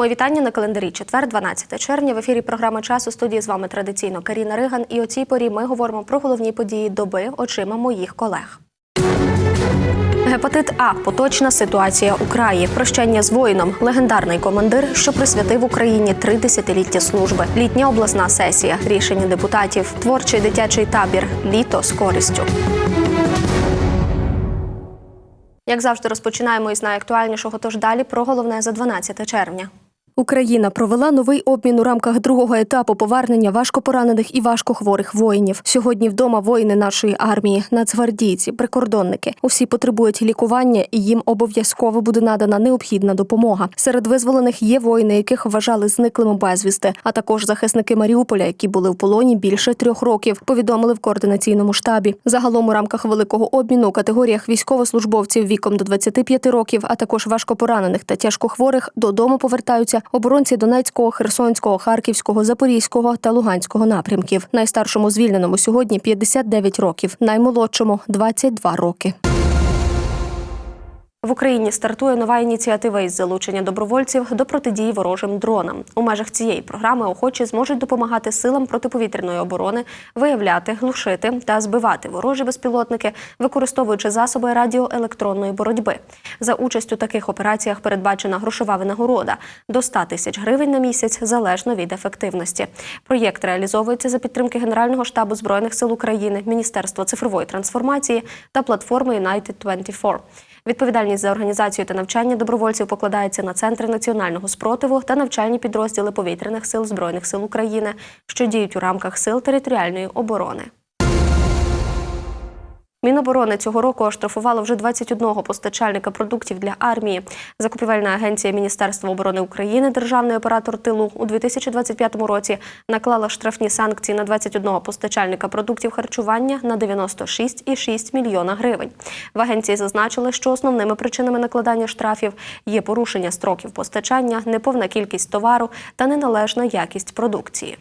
Мої вітання на календарі четвер, 12 червня. В ефірі програми час у студії з вами традиційно Каріна Риган. І о цій порі ми говоримо про головні події доби очима моїх колег. Гепатит А поточна ситуація у краї. Прощання з воїном. Легендарний командир, що присвятив Україні три десятиліття служби. Літня обласна сесія. Рішення депутатів. Творчий дитячий табір. Літо з користю. Як завжди, розпочинаємо із найактуальнішого. Тож далі про головне за 12 червня. Україна провела новий обмін у рамках другого етапу повернення важкопоранених і важкохворих воїнів. Сьогодні вдома воїни нашої армії, нацгвардійці, прикордонники. Усі потребують лікування, і їм обов'язково буде надана необхідна допомога. Серед визволених є воїни, яких вважали зниклими безвісти, а також захисники Маріуполя, які були в полоні більше трьох років. Повідомили в координаційному штабі. Загалом у рамках великого обміну у категоріях військовослужбовців віком до 25 років, а також важкопоранених та тяжкохворих додому повертаються оборонці Донецького, Херсонського, Харківського, Запорізького та Луганського напрямків. Найстаршому звільненому сьогодні 59 років, наймолодшому 22 роки. В Україні стартує нова ініціатива із залучення добровольців до протидії ворожим дронам. У межах цієї програми охочі зможуть допомагати силам протиповітряної оборони виявляти, глушити та збивати ворожі безпілотники, використовуючи засоби радіоелектронної боротьби. За участь у таких операціях передбачена грошова винагорода до 100 тисяч гривень на місяць залежно від ефективності. Проєкт реалізовується за підтримки Генерального штабу збройних сил України, Міністерства цифрової трансформації та платформи United 24. Відповідальність за організацію та навчання добровольців покладається на центри національного спротиву та навчальні підрозділи повітряних сил збройних сил України, що діють у рамках сил територіальної оборони. Міноборони цього року оштрафувало вже 21 постачальника продуктів для армії. Закупівельна агенція Міністерства оборони України, державний оператор тилу у 2025 році наклала штрафні санкції на 21 постачальника продуктів харчування на 96,6 мільйона гривень. В агенції зазначили, що основними причинами накладання штрафів є порушення строків постачання, неповна кількість товару та неналежна якість продукції.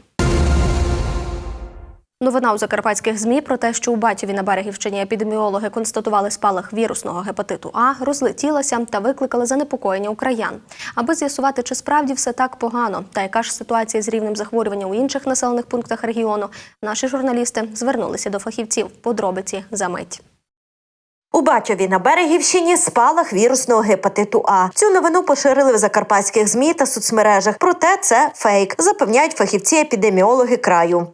Новина у закарпатських змі про те, що у Батєві на Берегівщині епідеміологи констатували спалах вірусного гепатиту А, розлетілася та викликала занепокоєння україн. Аби з'ясувати, чи справді все так погано, та яка ж ситуація з рівнем захворювання у інших населених пунктах регіону, наші журналісти звернулися до фахівців. Подробиці за мить. У Батьові на Берегівщині спалах вірусного гепатиту А. Цю новину поширили в закарпатських змі та соцмережах. Проте це фейк, запевняють фахівці-епідеміологи краю.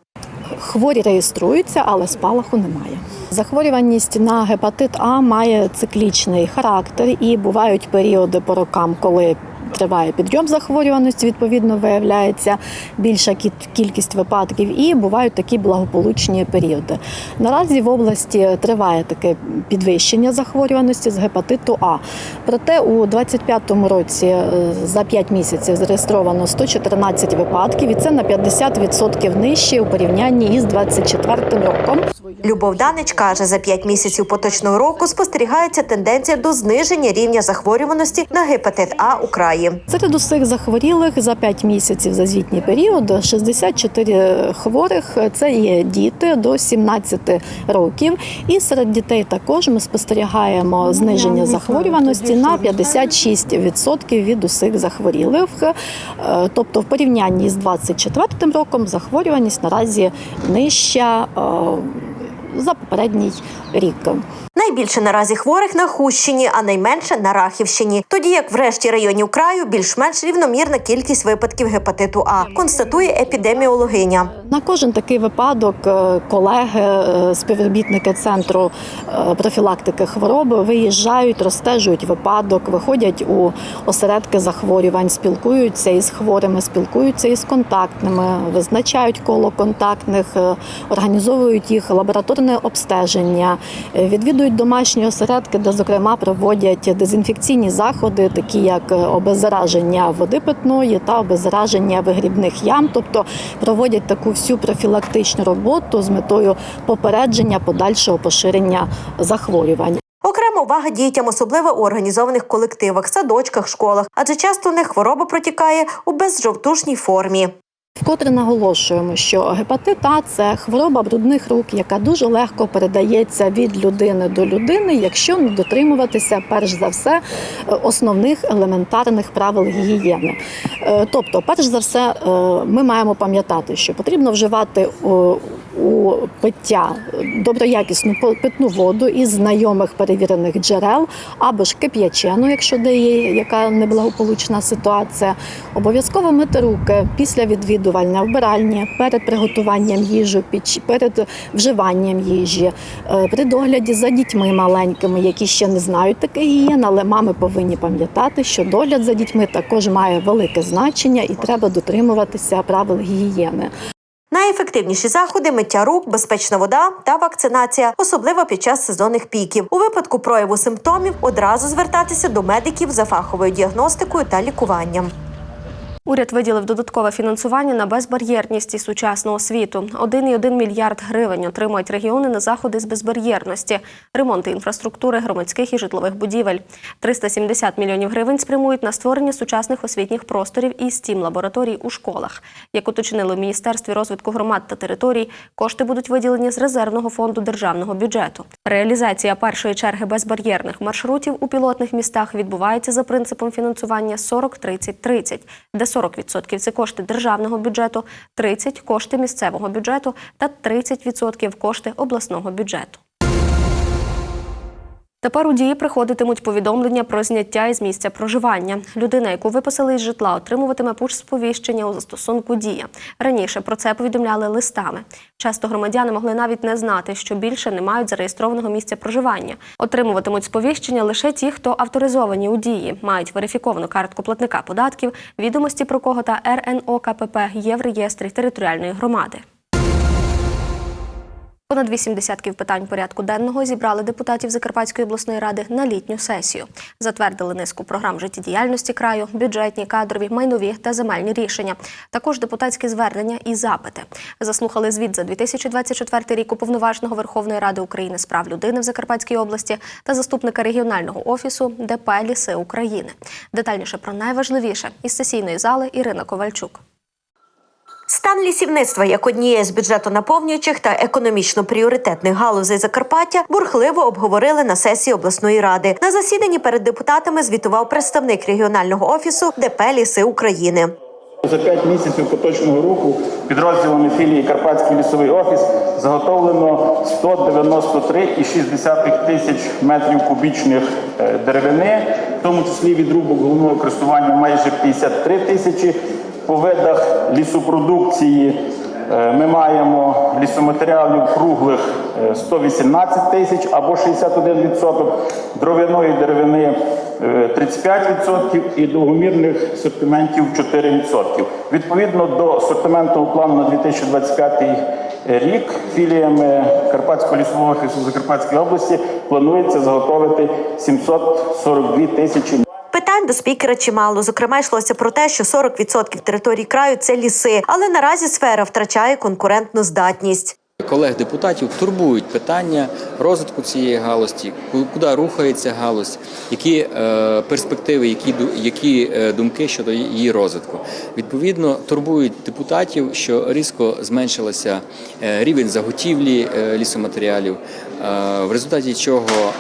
Хворі реєструються, але спалаху немає. Захворюваність на гепатит А має циклічний характер і бувають періоди по рокам, коли триває підйом захворюваності, відповідно виявляється більша кількість випадків, і бувають такі благополучні періоди. Наразі в області триває таке підвищення захворюваності з гепатиту А. Проте у 2025 році е, за 5 місяців зареєстровано 114 випадків, і це на 50% нижче у порівнянні із 2024 роком. Любов Данич каже, за п'ять місяців поточного року спостерігається тенденція до зниження рівня захворюваності на гепатит А у краї. Серед усіх захворілих за 5 місяців за звітній період 64 хворих це є діти до 17 років. І серед дітей також ми спостерігаємо зниження захворюваності на 56% від усіх захворілих. Е, Тобто, в порівнянні з 24 роком захворюваність наразі нижча е, за попередній рік. Найбільше наразі хворих на Хущині, а найменше на Рахівщині. Тоді як в решті районів краю більш-менш рівномірна кількість випадків гепатиту А, констатує епідеміологиня. На кожен такий випадок е, колеги, е, співробітники центру е, профілактики хвороби виїжджають, розстежують випадок, виходять у осередки захворювань, спілкуються із хворими, спілкуються із контактними, визначають коло контактних, організовують їх лабораторне обстеження, відвідують домашні осередки, де зокрема проводять дезінфекційні заходи, такі як е, обеззараження води питної та обеззараження вигрібних ям, тобто проводять таку всю профілактичну роботу з метою попередження подальшого поширення захворювань. Окрема увага дітям, особливо у організованих колективах, садочках, школах, адже часто у них хвороба протікає у безжовтушній формі. Вкотре наголошуємо, що гепатит А – це хвороба брудних рук, яка дуже легко передається від людини до людини, якщо не дотримуватися перш за все е, основних елементарних правил гігієни. Е, Тобто, перш за все, е, ми маємо пам'ятати, що потрібно вживати у, пиття доброякісну питну воду із знайомих перевірених джерел або ж кип'ячену, якщо де є яка неблагополучна ситуація. Обов'язково мити руки після відвідування вбиральні, перед приготуванням їжі, перед вживанням їжі, е, при догляді за дітьми маленькими, які ще не знають таке гігієн, але мами повинні пам'ятати, що догляд за дітьми також має велике значення і треба дотримуватися правил гігієни. Найефективніші заходи миття рук, безпечна вода та вакцинація, особливо під час сезонних піків. У випадку прояву симптомів одразу звертатися до медиків за фаховою діагностикою та лікуванням. Уряд виділив додаткове фінансування на безбар'єрність і сучасну освіту. 1,1 мільярд гривень отримують регіони на заходи з безбар'єрності, ремонти інфраструктури, громадських і житлових будівель. 370 мільйонів гривень спрямують на створення сучасних освітніх просторів і стім лабораторій у школах. Як уточнили в Міністерстві розвитку громад та територій, кошти будуть виділені з резервного фонду державного бюджету. Реалізація першої черги безбар'єрних маршрутів у пілотних містах відбувається за принципом фінансування 40-30-30, де 40% – це кошти державного бюджету, 30% – кошти місцевого бюджету та 30% – кошти обласного бюджету. Тепер у дії приходитимуть повідомлення про зняття із місця проживання. Людина, яку виписали із житла, отримуватиме пуш-сповіщення у застосунку Дія. Раніше про це повідомляли листами. Часто громадяни могли навіть не знати, що більше не мають зареєстрованого місця проживання. Отримуватимуть сповіщення лише ті, хто авторизовані у дії, мають верифіковану картку платника податків, відомості про кого та РНО КПП є в реєстрі територіальної громади. Понад вісім десятків питань порядку денного зібрали депутатів Закарпатської обласної ради на літню сесію. Затвердили низку програм життєдіяльності краю, бюджетні, кадрові, майнові та земельні рішення. Також депутатські звернення і запити. Заслухали звіт за 2024 рік уповноваженого Верховної Ради України з прав людини в Закарпатській області та заступника регіонального офісу ДП Ліси України. Детальніше про найважливіше із сесійної зали Ірина Ковальчук. Стан лісівництва як однієї з бюджету наповнюючих та економічно пріоритетних галузей Закарпаття бурхливо обговорили на сесії обласної ради. На засіданні перед депутатами звітував представник регіонального офісу ДП Ліси України. За п'ять місяців поточного року підрозділами філії Карпатський лісовий офіс заготовлено 193,6 тисяч метрів кубічних е, деревини, в тому числі відрубок головного користування майже 53 тисячі. По видах лісопродукції е, ми маємо лісоматеріалів круглих е, 118 тисяч або 61%, дровяної деревини е, 35% і довгомірних сортиментів 4%. Відповідно до сортиментного плану на 2025 рік філіями Карпатського лісового офісу Закарпатської області планується заготовити 742 тисячі Питань до спікера чимало. Зокрема, йшлося про те, що 40% території краю це ліси, але наразі сфера втрачає конкурентну здатність. Колег депутатів турбують питання розвитку цієї галузі, куди рухається галузь, які е, перспективи, які, які е, думки щодо її розвитку. Відповідно, турбують депутатів, що різко зменшилося е, рівень заготівлі лісоматеріалів, в результаті чого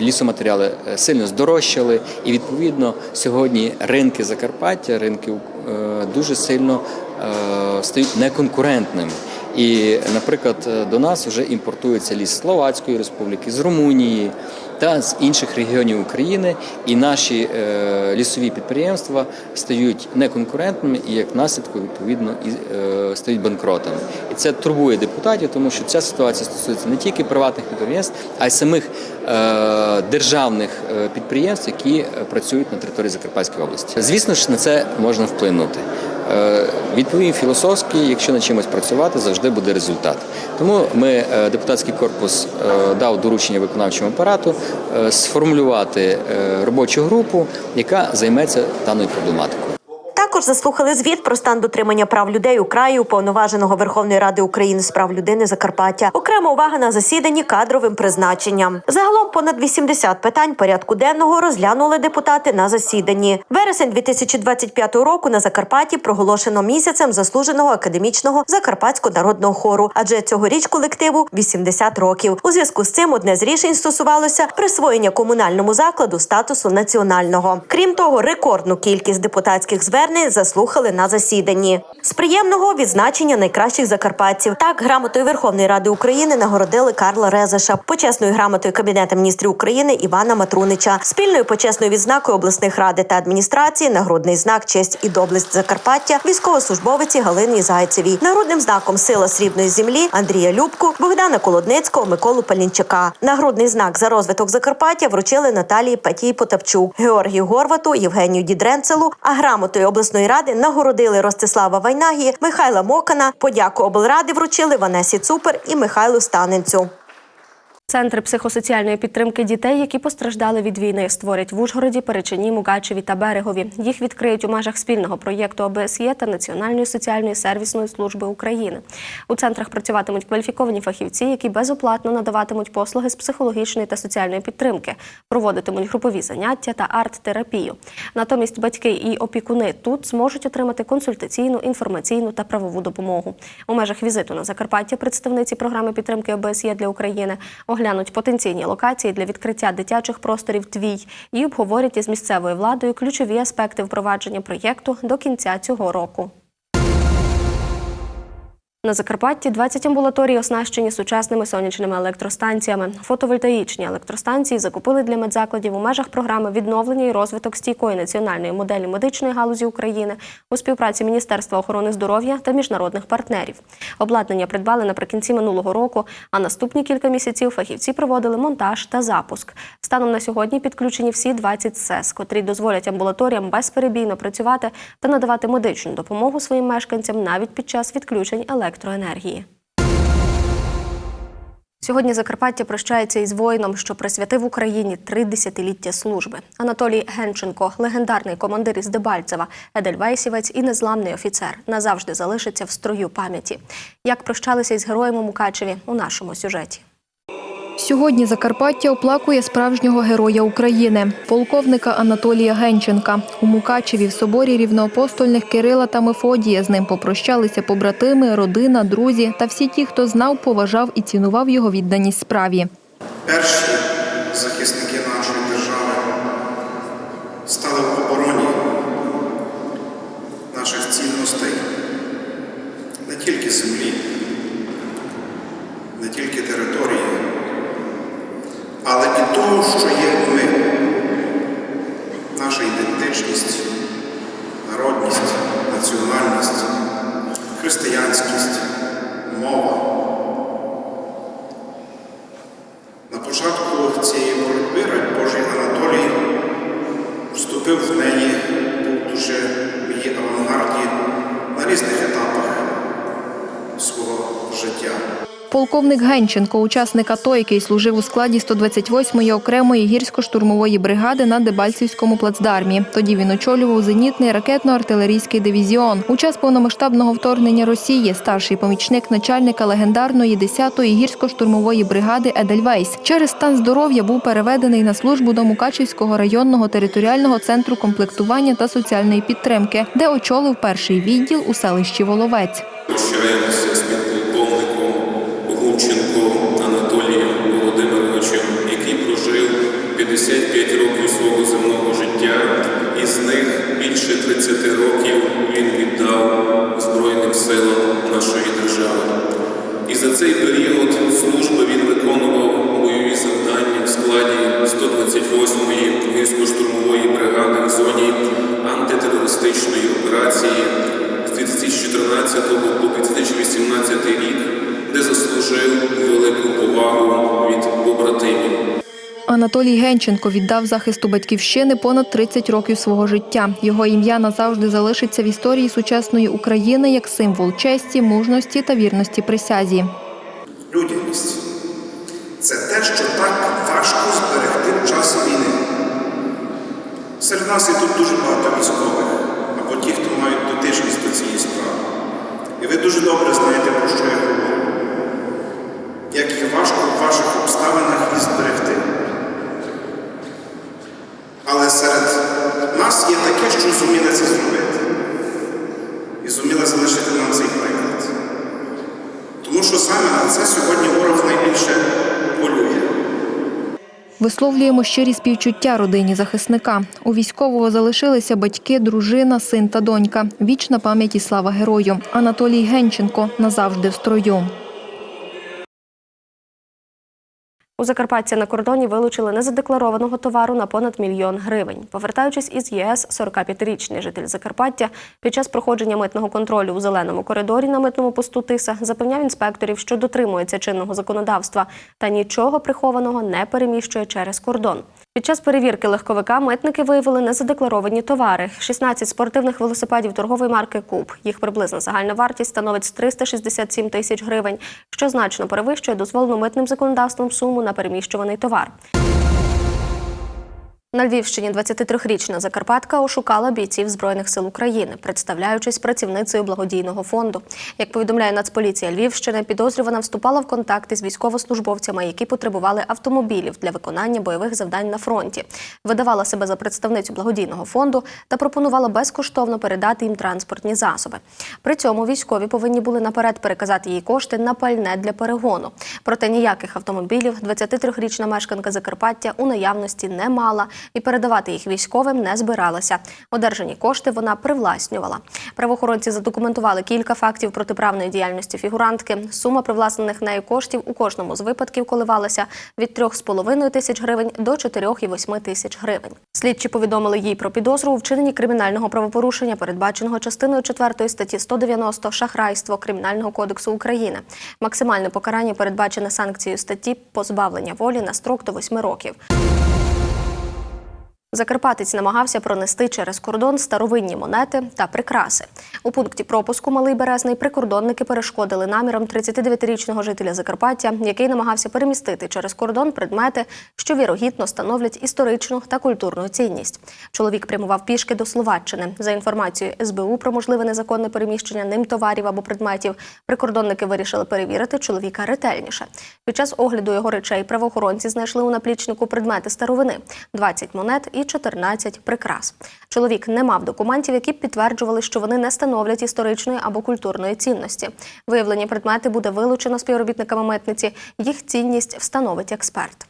лісоматеріали е, сильно здорожчали, і відповідно сьогодні ринки Закарпаття, ринки е, дуже сильно е, стають неконкурентними. І, наприклад, до нас вже імпортується ліс з Словацької республіки, з Румунії та з інших регіонів України, і наші е, лісові підприємства стають неконкурентними і як наслідку відповідно і е, стають банкротами. І це турбує депутатів, тому що ця ситуація стосується не тільки приватних підприємств, а й самих е, державних підприємств, які працюють на території Закарпатської області. Звісно ж, на це можна вплинути. Е, Відповім філософськи, якщо над чимось працювати, завжди буде результат. Тому ми, е, депутатський корпус, е, дав доручення виконавчому апарату сформулювати робочу групу, яка займеться даною проблематикою. Також заслухали звіт про стан дотримання прав людей у краї уповноваженого Верховної Ради України з прав людини Закарпаття. Окрема увага на засіданні кадровим призначенням. Загалом понад 80 питань порядку денного розглянули депутати на засіданні. Вересень 2025 року на Закарпатті проголошено місяцем заслуженого академічного закарпатського народного хору, адже цьогоріч колективу 80 років. У зв'язку з цим одне з рішень стосувалося присвоєння комунальному закладу статусу національного. Крім того, рекордну кількість депутатських звернень заслухали на засіданні. З приємного відзначення найкращих закарпатців. Так, грамотою Верховної Ради України нагородили Карла Резаша, почесною грамотою Кабінету міністрів України Івана Матрунича, спільною почесною відзнакою обласних ради та адміністрації, нагрудний знак честь і доблесть Закарпаття, військовослужбовиці Галині Зайцевій, нагрудним знаком Сила срібної землі Андрія Любку, Богдана Колодницького, Миколу Палінчака. Нагрудний знак за розвиток Закарпаття вручили Наталії Патій Потапчук, Георгію Горвату, Євгенію Дідренцелу. А грамотою обласної ради нагородили Ростислава Вайнагі, Михайла Мокана. Подяку облради вручили Ванесі Цупер і Михайлу Станенцю. Центри психосоціальної підтримки дітей, які постраждали від війни, створять в Ужгороді, Перечині, Мукачеві та Берегові. Їх відкриють у межах спільного проєкту ОБСЄ та Національної соціальної сервісної служби України. У центрах працюватимуть кваліфіковані фахівці, які безоплатно надаватимуть послуги з психологічної та соціальної підтримки, проводитимуть групові заняття та арт-терапію. Натомість батьки і опікуни тут зможуть отримати консультаційну, інформаційну та правову допомогу. У межах візиту на Закарпаття представниці програми підтримки ОБСЄ для України оглянуть потенційні локації для відкриття дитячих просторів Твій і обговорять із місцевою владою ключові аспекти впровадження проєкту до кінця цього року. На Закарпатті 20 амбулаторій оснащені сучасними сонячними електростанціями. Фотовольтаїчні електростанції закупили для медзакладів у межах програми відновлення і розвиток стійкої національної моделі медичної галузі України у співпраці Міністерства охорони здоров'я та міжнародних партнерів. Обладнання придбали наприкінці минулого року, а наступні кілька місяців фахівці проводили монтаж та запуск. Станом на сьогодні підключені всі 20 СЕС, котрі дозволять амбулаторіям безперебійно працювати та надавати медичну допомогу своїм мешканцям навіть під час відключень електроенергії. Сьогодні Закарпаття прощається із воїном, що присвятив Україні три десятиліття служби. Анатолій Генченко, легендарний командир із Дебальцева, Едельвейсівець і незламний офіцер, назавжди залишиться в строю пам'яті. Як прощалися із героєм у Мукачеві у нашому сюжеті. Сьогодні Закарпаття оплакує справжнього героя України, полковника Анатолія Генченка. У Мукачеві в соборі рівноапостольних Кирила та Мефодія з ним попрощалися побратими, родина, друзі та всі ті, хто знав, поважав і цінував його відданість справі. Перший захисники Полковник Генченко, учасник АТО, який служив у складі 128-ї окремої гірсько-штурмової бригади на Дебальцівському плацдармі. Тоді він очолював зенітний ракетно-артилерійський дивізіон. У час повномасштабного вторгнення Росії старший помічник начальника легендарної 10-ї гірсько-штурмової бригади Едельвейс. Через стан здоров'я був переведений на службу до Мукачівського районного територіального центру комплектування та соціальної підтримки, де очолив перший відділ у селищі Воловець. З Гунченко Анатолієм Володимировичем, який прожив 55 років свого земного життя, із них більше 30 років він віддав Збройним силам нашої держави. І за цей період служби він виконував бойові завдання в складі 128-ї гірсько-штурмової бригади в зоні антитерористичної операції Анатолій Генченко віддав захисту батьківщини понад 30 років свого життя. Його ім'я назавжди залишиться в історії сучасної України як символ честі, мужності та вірності присязі. Людяність це те, що так важко зберегти в час війни. Серед нас і тут дуже багато військових або ті, хто мають дотичність до цієї справи. І ви дуже добре знаєте, про що я говорю. Як їх важко в ваших обставинах і зберегти. Але серед нас є таке, що зуміли це зробити. І зуміли залишити нам цей приклад. Тому що саме на це сьогодні ворог найбільше полює. Висловлюємо щирі співчуття родині захисника. У військового залишилися батьки, дружина, син та донька. Вічна пам'ять і слава герою. Анатолій Генченко назавжди в строю. У Закарпатті на кордоні вилучили незадекларованого товару на понад мільйон гривень. Повертаючись із ЄС, 45-річний житель Закарпаття під час проходження митного контролю у зеленому коридорі на митному посту Тиса запевняв інспекторів, що дотримується чинного законодавства та нічого прихованого не переміщує через кордон. Під час перевірки легковика митники виявили незадекларовані товари: 16 спортивних велосипедів торгової марки Куб. Їх приблизна загальна вартість становить 367 тисяч гривень, що значно перевищує дозволену митним законодавством суму на переміщуваний товар. На Львівщині 23-річна Закарпатка ошукала бійців Збройних сил України, представляючись працівницею благодійного фонду. Як повідомляє Нацполіція Львівщини, підозрювана вступала в контакти з військовослужбовцями, які потребували автомобілів для виконання бойових завдань на фронті. Видавала себе за представницю благодійного фонду та пропонувала безкоштовно передати їм транспортні засоби. При цьому військові повинні були наперед переказати їй кошти на пальне для перегону. Проте ніяких автомобілів 23-річна мешканка Закарпаття у наявності не мала і передавати їх військовим не збиралася. Одержані кошти вона привласнювала. Правоохоронці задокументували кілька фактів протиправної діяльності фігурантки. Сума привласнених нею коштів у кожному з випадків коливалася від 3,5 тисяч гривень до 4,8 тисяч гривень. Слідчі повідомили їй про підозру у вчиненні кримінального правопорушення, передбаченого частиною 4 статті 190 шахрайство Кримінального кодексу України. Максимальне покарання передбачене санкцією статті позбавлення волі на строк до 8 років. Закарпатець намагався пронести через кордон старовинні монети та прикраси. У пункті пропуску Малий Березний прикордонники перешкодили намірам 39-річного жителя Закарпаття, який намагався перемістити через кордон предмети, що вірогідно становлять історичну та культурну цінність. Чоловік прямував пішки до Словаччини. За інформацією СБУ про можливе незаконне переміщення ним товарів або предметів, прикордонники вирішили перевірити чоловіка ретельніше. Під час огляду його речей правоохоронці знайшли у наплічнику предмети старовини, 20 монет і 14 прикрас. Чоловік не мав документів, які б підтверджували, що вони не становлять історичної або культурної цінності. Виявлені предмети буде вилучено співробітниками митниці. Їх цінність встановить експерт.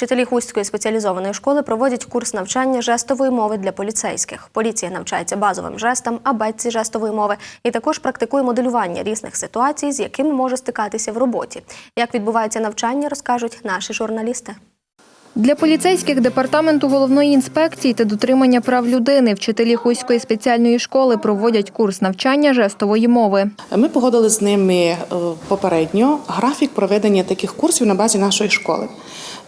Вчителі Хустської спеціалізованої школи проводять курс навчання жестової мови для поліцейських. Поліція навчається базовим жестам, абетці жестової мови і також практикує моделювання різних ситуацій, з якими може стикатися в роботі. Як відбувається навчання, розкажуть наші журналісти. Для поліцейських департаменту головної інспекції та дотримання прав людини вчителі Хуської спеціальної школи проводять курс навчання жестової мови. Ми погодили з ними е, попередньо графік проведення таких курсів на базі нашої школи.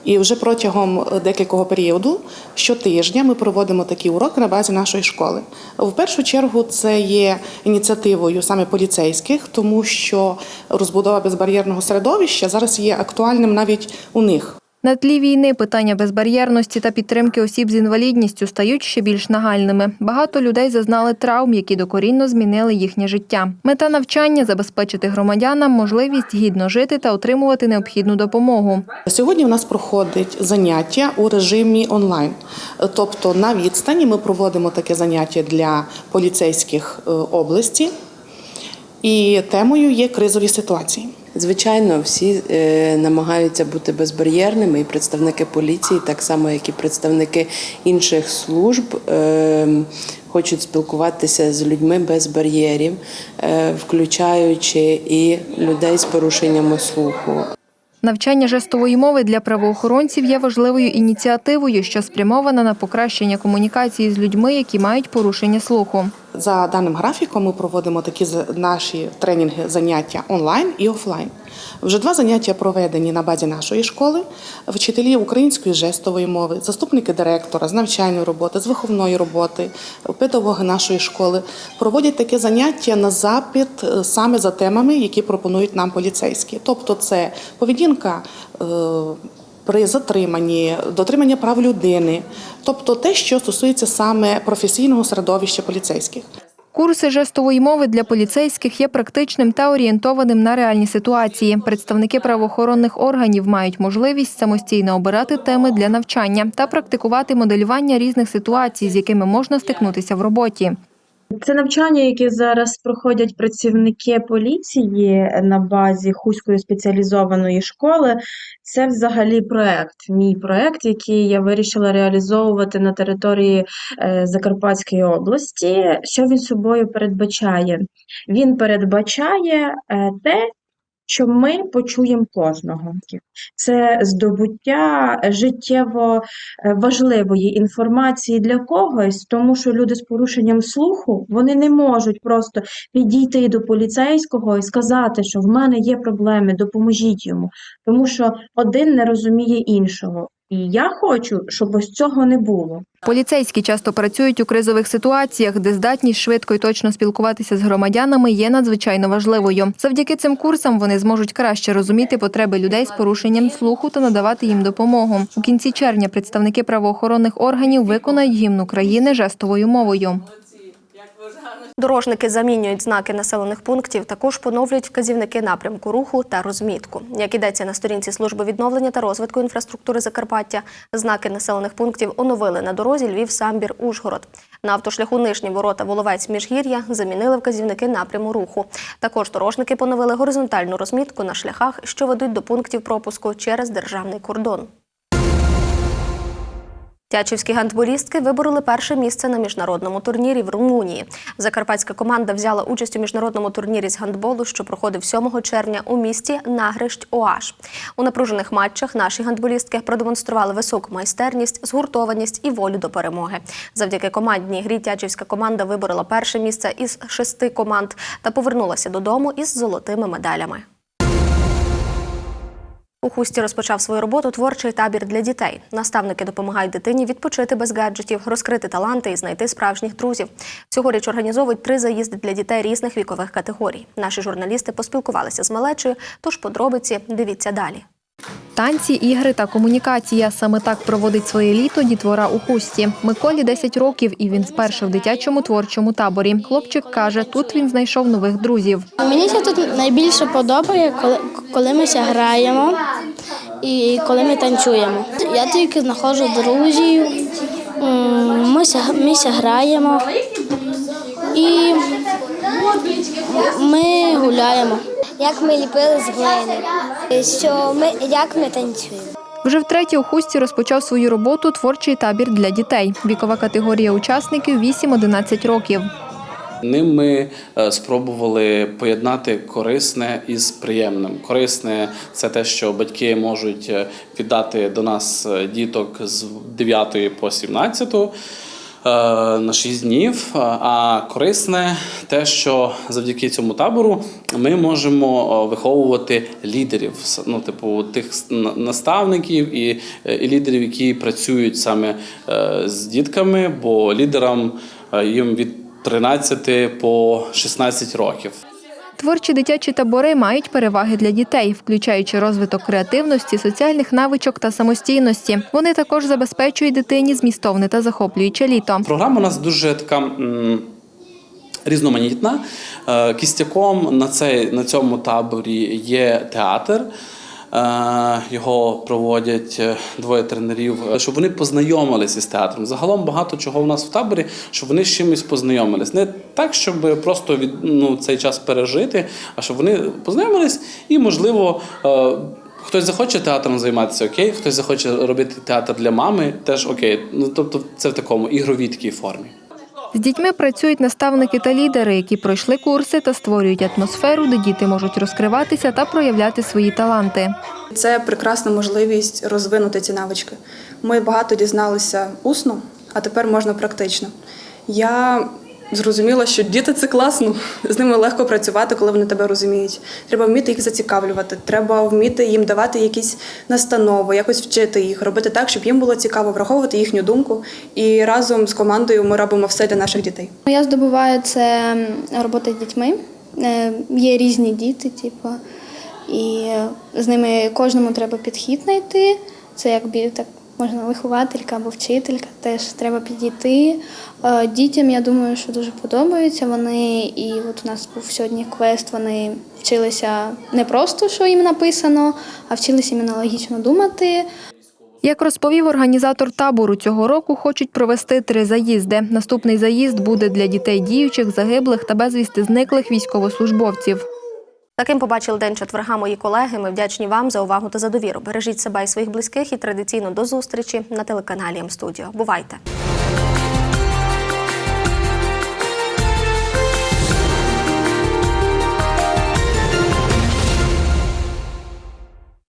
І вже протягом декількох періоду щотижня ми проводимо такі уроки на базі нашої школи. В першу чергу це є ініціативою саме поліцейських, тому що розбудова безбар'єрного середовища зараз є актуальним навіть у них. На тлі війни питання безбар'єрності та підтримки осіб з інвалідністю стають ще більш нагальними. Багато людей зазнали травм, які докорінно змінили їхнє життя. Мета навчання забезпечити громадянам можливість гідно жити та отримувати необхідну допомогу. Сьогодні у нас проходить заняття у режимі онлайн, тобто на відстані ми проводимо таке заняття для поліцейських е, області, і темою є кризові ситуації. Звичайно, всі е, намагаються бути безбар'єрними, і представники поліції, так само як і представники інших служб, е, хочуть спілкуватися з людьми без бар'єрів, е, включаючи і людей з порушеннями слуху. Навчання жестової мови для правоохоронців є важливою ініціативою, що спрямована на покращення комунікації з людьми, які мають порушення слуху. За даним графіком ми проводимо такі наші тренінги заняття онлайн і офлайн. Вже два заняття проведені на базі нашої школи. Вчителі української жестової мови, заступники директора з навчальної роботи, з виховної роботи, педагоги нашої школи проводять таке заняття на запит е, саме за темами, які пропонують нам поліцейські. Тобто, це поведінка. При затриманні, дотримання прав людини, тобто те, що стосується саме професійного середовища поліцейських. Курси жестової мови для поліцейських є практичним та орієнтованим на реальні ситуації. Представники правоохоронних органів мають можливість самостійно обирати теми для навчання та практикувати моделювання різних ситуацій, з якими можна стикнутися в роботі. Це навчання, яке зараз проходять працівники поліції на базі Хуської спеціалізованої школи. Це взагалі проект, мій проект, який я вирішила реалізовувати на території е, Закарпатської області. Що він собою передбачає? Він передбачає е, те, що ми почуємо кожного. Це здобуття життєво е, важливої інформації для когось, тому що люди з порушенням слуху вони не можуть просто підійти до поліцейського і сказати, що в мене є проблеми, допоможіть йому, тому що один не розуміє іншого. І я хочу, щоб ось цього не було. Поліцейські часто працюють у кризових ситуаціях, де здатність швидко і точно спілкуватися з громадянами є надзвичайно важливою. Завдяки цим курсам вони зможуть краще розуміти потреби людей з порушенням слуху та надавати їм допомогу. У кінці червня представники правоохоронних органів виконають гімн України жестовою мовою. Дорожники замінюють знаки населених пунктів, також поновлюють вказівники напрямку руху та розмітку. Як ідеться на сторінці служби відновлення та розвитку інфраструктури Закарпаття, знаки населених пунктів оновили на дорозі Львів, Самбір, Ужгород. На автошляху Нижні ворота Воловець Міжгір'я замінили вказівники напряму руху. Також дорожники поновили горизонтальну розмітку на шляхах, що ведуть до пунктів пропуску через державний кордон. Тячівські гандболістки вибороли перше місце на міжнародному турнірі в Румунії. Закарпатська команда взяла участь у міжнародному турнірі з гандболу, що проходив 7 червня у місті Нагрищ ОАЖ. У напружених матчах наші гандболістки продемонстрували високу майстерність, згуртованість і волю до перемоги. Завдяки командній грі Тячівська команда виборола перше місце із шести команд та повернулася додому із золотими медалями. У хусті розпочав свою роботу творчий табір для дітей. Наставники допомагають дитині відпочити без гаджетів, розкрити таланти і знайти справжніх друзів. Цьогоріч організовують три заїзди для дітей різних вікових категорій. Наші журналісти поспілкувалися з малечею, тож подробиці дивіться далі. Танці, ігри та комунікація. Саме так проводить своє літо дітвора у хусті. Миколі 10 років, і він вперше в дитячому творчому таборі. Хлопчик каже, тут він знайшов нових друзів. Мені це тут найбільше подобає, коли, коли ми ся граємо і коли ми танцюємо. Я тільки знаходжу друзів, ми ся, ми ся граємо і ми гуляємо. Як ми ліпили з глини, що ми як ми танцюємо. Вже втретє у хусті розпочав свою роботу творчий табір для дітей. Вікова категорія учасників 8-11 років. Ним ми е, спробували поєднати корисне із приємним. Корисне це те, що батьки можуть е, віддати до нас е, діток з 9 по 17 е, на 6 днів. А корисне те, що завдяки цьому табору ми можемо виховувати лідерів, ну, типу, тих наставників і, і лідерів, які працюють саме з дітками, бо лідерам їм від 13 по 16 років. Творчі дитячі табори мають переваги для дітей, включаючи розвиток креативності, соціальних навичок та самостійності. Вони також забезпечують дитині змістовне та захоплююче літо. Програма у нас дуже така. Різноманітна. Е, Кістяком на, цей, на цьому таборі є театр. Е, Його проводять е, двоє тренерів, е, щоб вони познайомилися з театром. Загалом багато чого у нас в таборі, щоб вони з чимось познайомились. Не так, щоб просто від, ну, цей час пережити, а щоб вони познайомились і, можливо, Хтось захоче театром займатися, окей, хтось захоче робити театр для мами, теж окей. Ну тобто це в такому ігровій такій формі. З дітьми працюють наставники та лідери, які пройшли курси та створюють атмосферу, де діти можуть розкриватися та проявляти свої таланти. Це прекрасна можливість розвинути ці навички. Ми багато дізналися усно, а тепер можна практично. Я зрозуміла, що діти це класно, з ними легко працювати, коли вони тебе розуміють. Треба вміти їх зацікавлювати, треба вміти їм давати якісь настанови, якось вчити їх, робити так, щоб їм було цікаво враховувати їхню думку. І разом з командою ми робимо все для наших дітей. Я здобуваю це робота з дітьми. Е, Є різні діти, типу, і з ними кожному треба підхід знайти. Це якби так можна вихователька або вчителька, теж треба підійти. Е, Дітям, я думаю, що дуже подобається. Вони і от у нас був сьогодні квест. Вони вчилися не просто, що їм написано, а вчилися іменно логічно думати. Як розповів організатор табору, цього року хочуть провести три заїзди. Наступний заїзд буде для дітей діючих, загиблих та безвісти зниклих військовослужбовців. Таким побачили день четверга мої колеги. Ми вдячні вам за увагу та за довіру. Бережіть себе і своїх близьких і традиційно до зустрічі на телеканалі М-студіо. Бувайте!